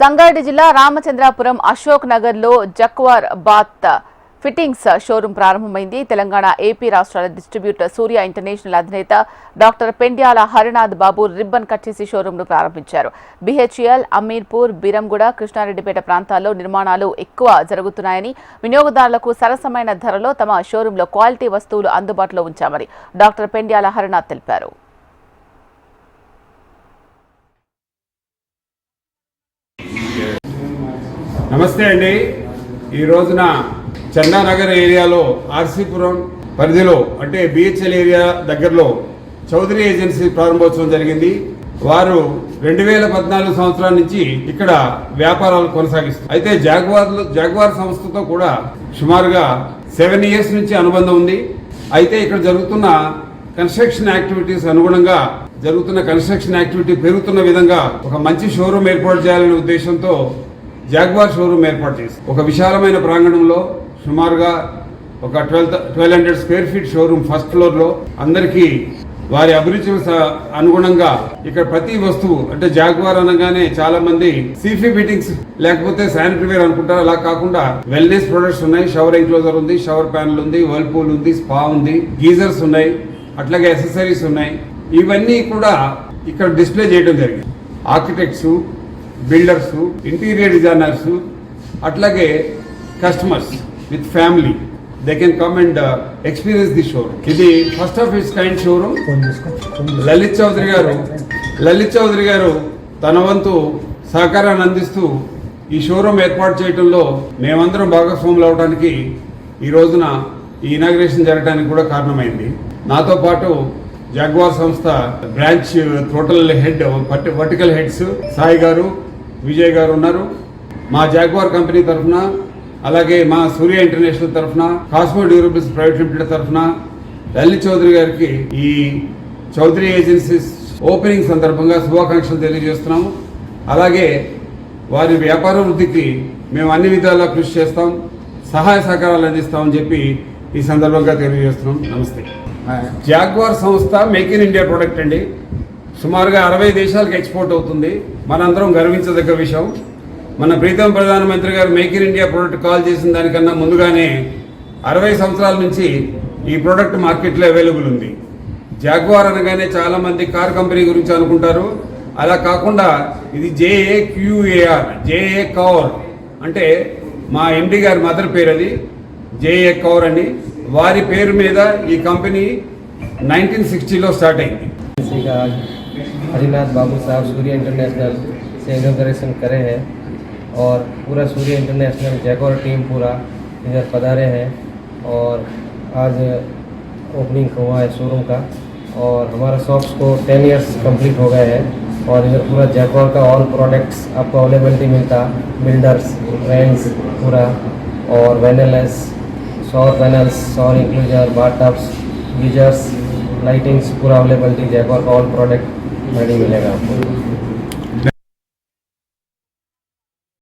సంగారెడ్డి జిల్లా రామచంద్రాపురం అశోక్ నగర్లో జక్వార్ bath fittings showroom ప్రారంభమైంది. తెలంగాణ ఏపీ రాష్ట్రాల డిస్ట్రిబ్యూటర్ సూర్య ఇంటర్నేషనల్ అధినేత doctor Pendyala Harinath Babu ribbon cut చేసి షోరూంను ప్రారంభించారు. బిహెచ్ఎల్ అమీర్పూర్ బీరంగూడ కృష్ణారెడ్డిపేట ప్రాంతాల్లో నిర్మాణాలు ఎక్కువ జరుగుతున్నాయని వినియోగదారులకు సరసమైన ధరలో తమ షోరూంలో క్వాలిటీ వస్తువులు అందుబాటులో ఉంచామని డాక్టర్ పెండ్యాల హరినాథ్ తెలిపారు. నమస్తే అండి. ఈ రోజున చందానగర్ ఏరియాలో ఆర్సీపురం పరిధిలో అంటే బిహెచ్ఎల్ ఏరియా దగ్గరలో చౌదరి ఏజెన్సీ ప్రారంభోత్సవం జరిగింది. వారు రెండు వేల పద్నాలుగు సంవత్సరాల నుంచి ఇక్కడ వ్యాపారాలు కొనసాగిస్తారు అయితే జాగ్వార్ జాగ్వార్ సంస్థతో కూడా సుమారుగా సెవెన్ ఇయర్స్ నుంచి అనుబంధం ఉంది. అయితే ఇక్కడ జరుగుతున్న కన్స్ట్రక్షన్ యాక్టివిటీస్ అనుగుణంగా జరుగుతున్న కన్స్ట్రక్షన్ యాక్టివిటీ పెరుగుతున్న విధంగా ఒక మంచి షోరూమ్ ఏర్పాటు చేయాలనే ఉద్దేశంతో జాగ్వార్ షోరూమ్ ఏర్పాటు చేసి ఒక విశాలమైన ప్రాంగణంలో సుమారుగా ఒక twelve twelve hundred square feet showroom first ఫ్లోర్లో అందరికీ వారి అభిరుచులకు అనుగుణంగా ఇక్కడ ప్రతి వస్తువు అంటే జాగ్వార్ అనగానే చాలా మంది సీఫీ ఫిట్టింగ్స్ లేకపోతే శానిటరీ వేర్ అనుకుంటారు. అలా కాకుండా వెల్నెస్ ప్రొడక్ట్స్ ఉన్నాయి. షవర్ ఎంక్లోజర్ ఉంది షవర్ ప్యానల్ ఉంది వర్ల్పూల్ ఉంది స్పా ఉంది గీజర్స్ ఉన్నాయి అట్లాగే అసెసరీస్ ఉన్నాయి. ఇవన్నీ కూడా ఇక్కడ డిస్ప్లే చేయడం జరిగింది. ఆర్కిటెక్ట్స్ బిల్డర్స్ ఇంటీరియర్ డిజైనర్స్ అట్లాగే customers with family. They can come and experience the showroom ఇది first of its kind showroom Lalit Chaudhary గారు లలిత్ చౌదరి గారు తన వంతు సహకారాన్ని అందిస్తూ ఈ షోరూమ్ ఏర్పాటు చేయడంలో మేమందరం భాగస్వాములు అవడానికి ఈ రోజున ఈ ఇనాగ్రేషన్ జరగడానికి కూడా కారణమైంది. నాతో పాటు జాగ్వార్ సంస్థ branch total head vertical heads Sai గారు విజయ్ గారు ఉన్నారు. మా జాగ్వార్ కంపెనీ తరఫున అలాగే మా సూర్య ఇంటర్నేషనల్ తరఫున కాస్మో డ్యూరబుల్స్ ప్రైవేట్ లిమిటెడ్ తరఫున లలిత్ చౌదరి గారికి ఈ చౌదరి ఏజెన్సీస్ ఓపెనింగ్ సందర్భంగా శుభాకాంక్షలు తెలియజేస్తున్నాము. అలాగే వారి వ్యాపార వృద్ధికి మేము అన్ని విధాలా కృషి చేస్తాం సహాయ సహకారాలు అందిస్తామని చెప్పి ఈ సందర్భంగా తెలియజేస్తున్నాం. నమస్తే. జాగ్వార్ సంస్థ మేక్ ఇన్ ఇండియా ప్రోడక్ట్ అండి. సుమారుగా అరవై దేశాలకు ఎక్స్పోర్ట్ అవుతుంది. మనందరం గర్వించదగ్గ విషయం. మన ప్రీతం ప్రధానమంత్రి గారు make in India product call చేసిన దానికన్నా ముందుగానే అరవై సంవత్సరాల నుంచి ఈ ప్రోడక్ట్ మార్కెట్లో అవైలబుల్ ఉంది. జాగ్వార్ అనగానే చాలామంది కార్ కంపెనీ గురించి అనుకుంటారు. అలా కాకుండా ఇది జేఏ క్యూఏఆర్ జేఏ కవర్ అంటే మా ఎండి గారి మదర్ పేరు అది జేఏ కవర్ అని వారి పేరు మీద ఈ కంపెనీ నైన్టీన్ సిక్స్టీలో స్టార్ట్ అయింది. हरिनाथ बाबू साहब सूर्य इंटरनेशनल से इनोग्रेशन करे हैं और पूरा सूर्य इंटरनेशनल जैकौर टीम पूरा इधर पधारे हैं और आज ओपनिंग हुआ है शोरूम का और हमारा शॉप्स को टेन इयर्स कंप्लीट हो गए हैं और इधर पूरा जैकौर का ऑल प्रोडक्ट्स आपको अवेलेबिलिटी मिलता बिल्डर्स रेंट्स पूरा और वेनेलस shower panels shower enclosure bath tubs geysers lightings पूरा अवेलेबिलिटी जयपुर का ऑल प्रोडक्ट வெளியில்